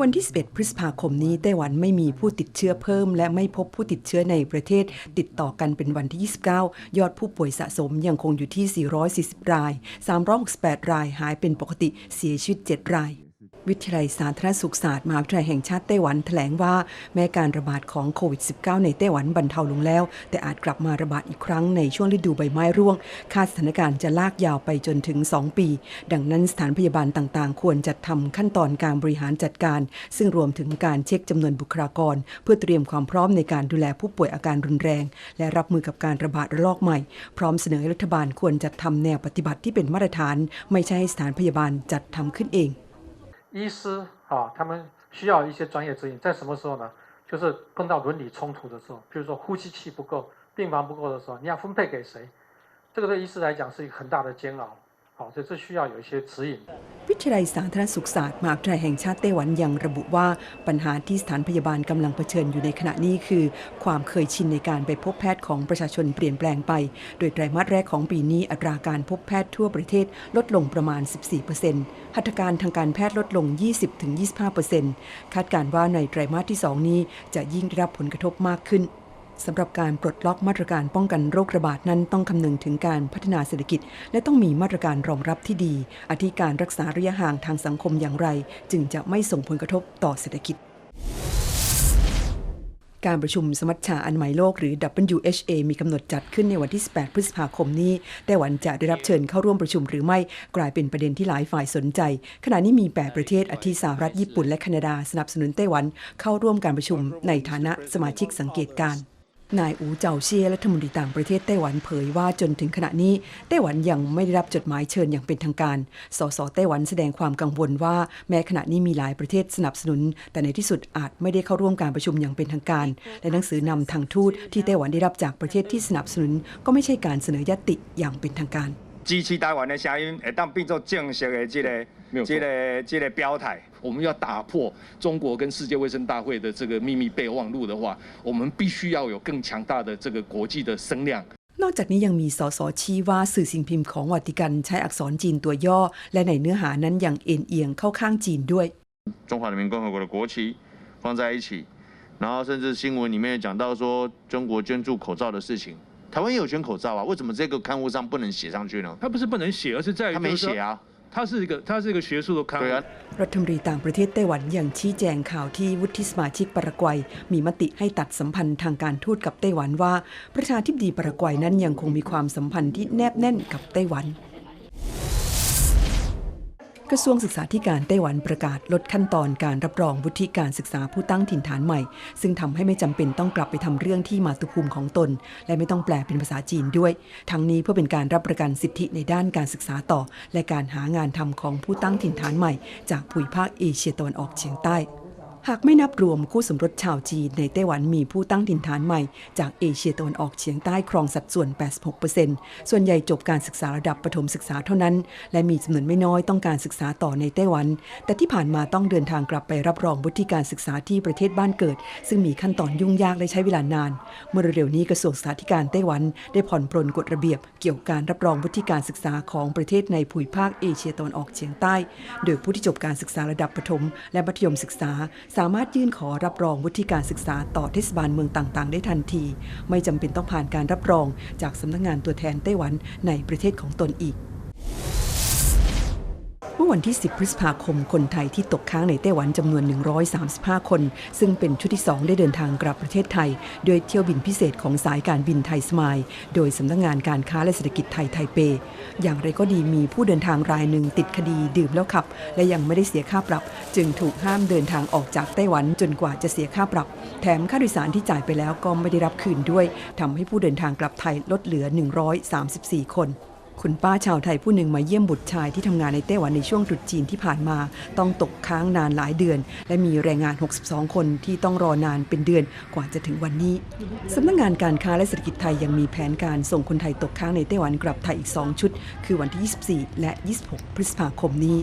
วันที่ 11 พฤษภาคมนี้ไต้หวันไม่มีผู้ติดเชื้อเพิ่ม และไม่พบผู้ติดเชื้อในประเทศ ติดต่อกันเป็นวันที่ 29 ยอดผู้ป่วยสะสมยังคงอยู่ที่ 440 ราย 368 รายหายเป็นปกติเสียชีวิต 7 ราย วิทยาลัยสาธารณสุขศาสตร์มหาวิทยาลัยแห่งชาติไต้หวันแถลงว่า แม้การระบาดของโควิด -19 ในไต้หวันบรรเทาลงแล้ว แต่อาจกลับมาระบาดอีกครั้งในช่วงฤดูใบไม้ร่วง คาดสถานการณ์จะลากยาวไปจนถึง 2 ปี ดังนั้นสถานพยาบาลต่างๆ ควรจัดทำขั้นตอนการบริหารจัดการ ซึ่งรวมถึงการเช็คจำนวนบุคลากร เพื่อเตรียมความพร้อมในการดูแลผู้ป่วยอาการรุนแรง และรับมือกับการระบาดระลอกใหม่ พร้อมเสนอให้รัฐบาลควรจัดทำแนวปฏิบัติที่เป็นมาตรฐาน ไม่ใช่ให้สถานพยาบาลจัดทำขึ้นเอง 医师啊，他们需要一些专业指引，在什么时候呢？就是碰到伦理冲突的时候，比如说呼吸器不够、病房不够的时候，你要分配给谁？这个对医师来讲是一个很大的煎熬， 好，所以这需要有一些指引。 วิทยาลัยสาธารณสุขศาสตร์มหาวิทยาลัยแห่งชาติไต้หวันยังระบุว่าปัญหาที่สถานพยาบาลกำลังเผชิญอยู่ในขณะนี้คือ ความเคยชินในการไปพบแพทย์ของประชาชนเปลี่ยนแปลงไป โดยไตรมาสแรกของปีนี้อัตราการพบแพทย์ทั่วประเทศลดลงประมาณ 14%หัตถการทางการแพทย์ลดลง 20-25%คาดการณ์ว่าในไตรมาสที่ 2 นี้จะยิ่งได้รับผลกระทบมากขึ้น สำหรับการปลดล็อกมาตรการป้องกันโรคระบาดนั้นต้องคำนึงถึงการพัฒนาเศรษฐกิจ และต้องมีมาตรการรองรับที่ดีอาทิการรักษาระยะห่างทางสังคมอย่างไร จึงจะไม่ส่งผลกระทบต่อเศรษฐกิจ การประชุมสมัชชาอนามัยโลกหรือ WHA มีกำหนดจัดขึ้นในวันที่ 18 พฤษภาคมนี้ไต้หวันจะได้รับเชิญเข้าร่วมประชุมหรือไม่กลายเป็นประเด็นที่หลายฝ่ายสนใจ ขณะนี้มี 8 ประเทศอาทิสหรัฐญี่ปุ่นและแคนาดาสนับสนุนไต้หวันเข้าร่วมการประชุมในฐานะสมาชิกสังเกตการณ์ นายอูเจ้าเชียรัฐมนตรีต่างประเทศไต้หวันเผยว่าจนถึงขณะนี้ไต้หวันยังไม่ได้รับจดหมายเชิญอย่างเป็นทางการ สสไต้หวันแสดงความกังวลว่าแม้ขณะนี้มีหลายประเทศสนับสนุน แต่ในที่สุดอาจไม่ได้เข้าร่วมการประชุมอย่างเป็นทางการ และหนังสือนำทางทูตที่ไต้หวันได้รับจากประเทศที่สนับสนุน ก็ไม่ใช่การเสนอยติอย่างเป็นทางการ 支持台湾嘅声音，会当变做正式嘅即、个、没有错即、个、即、个表态。我们要打破中国跟世界卫生大会的这个秘密备忘录的话，我们必须要有更强大的这个国际的声量。 นอกจากนี้ยังมีสสชี้ว่าสื่อสิ่งพิมพ์ของวัติกันใช้อักษรจีนตัวย่อ และในเนื้อหานั้นยังเอ็นเอียงเข้าข้างจีนด้วย 中华人民共和国的国旗放在一起，然后甚至新闻里面也讲到说中国捐助口罩的事情， 台湾也有捐口罩啊，为什么这个刊物上不能写上去呢？它不是不能写，而是在于他没就是说写啊，它是一个它是一个学术的刊物。对啊， รัฐมนตรีต่างประเทศไต้หวันยังชี้แจงข่าวที่วุฒิสมาชิกปารากวัย มีมติให้ตัดสัมพันธ์ทางการทูตกับไต้หวันว่า ประธานาธิบดีปารากวัยนั้นยังคงมีความสัมพันธ์ที่แนบแน่นกับไต้หวัน กระทรวงศึกษาธิการไต้หวันประกาศลดขั้นตอนการรับรองวุฒิการศึกษาผู้ตั้งถิ่นฐานใหม่ ซึ่งทำให้ไม่จำเป็นต้องกลับไปทำเรื่องที่มาตุภูมิของตน และไม่ต้องแปลเป็นภาษาจีนด้วย ทั้งนี้เพื่อเป็นการรับประกันสิทธิในด้านการศึกษาต่อ และการหางานทำของผู้ตั้งถิ่นฐานใหม่ จากภูมิภาคเอเชียตะวันออกเฉียงใต้ หากไม่นับรวมคู่สมรสชาวจีนในไต้หวันมีผู้ตั้งถิ่นฐานใหม่ จากเอเชียตะวันออกเฉียงใต้ครองสัดส่วน 86%ส่วนใหญ่จบการศึกษาระดับประถมศึกษาเท่านั้น และมีจำนวนไม่น้อยต้องการศึกษาต่อในไต้หวัน แต่ที่ผ่านมาต้องเดินทางกลับไปรับรองวุฒิการศึกษาที่ประเทศบ้านเกิด ซึ่งมีขั้นตอนยุ่งยากและใช้เวลานาน เมื่อเร็วๆนี้กระทรวงศึกษาธิการไต้หวัน ได้ผ่อนปรนกฎระเบียบ เกี่ยวกับการรับรองวุฒิการศึกษาของประเทศในภูมิภาคเอเชียตะวันออกเฉียงใต้ โดยผู้ที่จบการศึกษาระดับประถม และมัธยมศึกษาสามารถยื่นขอรับรองวุฒิการศึกษาต่อเทศบาลเมืองต่าง ๆ ได้ทันที ไม่จำเป็นต้องผ่านการรับรองจากสำนักงานตัวแทนไต้หวันในประเทศของตนอีก เมื่อวันที่ 10 พฤษภาคมคนไทยที่ตกค้างในไต้หวันจำนวน 135 คน ซึ่งเป็นชุดที่ 2 ได้เดินทางกลับประเทศไทย โดยเที่ยวบินพิเศษของสายการบินไทยสมาย โดยสำนักงงานการค้าและเศรษฐกิจไทยไทเป อย่างไรก็ดีมีผู้เดินทางรายหนึ่งติดคดีดื่มแล้วขับ และยังไม่ได้เสียค่าปรับ จึงถูกห้ามเดินทางออกจากไต้หวันจนกว่าจะเสียค่าปรับ แถมค่าโดยสารที่จ่ายไปแล้วก็ไม่ได้รับคืนด้วยทำให้ผู้เดินทางกลับไทยลดเหลือ 134 คน คุณป้าชาวไทยผู้หนึ่งมาเยี่ยมบุตรชายที่ทำงานในไต้หวันในช่วงตรุษจีนที่ผ่านมา ต้องตกค้างนานหลายเดือน และมีแรงงาน 62 คนที่ต้องรอนานเป็นเดือนกว่าจะถึงวันนี้สำนักงานการค้าและเศรษฐกิจไทยยังมีแผนการส่งคนไทยตกค้างในไต้หวันกลับไทยอีก 2 ชุด คือวันที่ 24 และ 26 พฤษภาคมนี้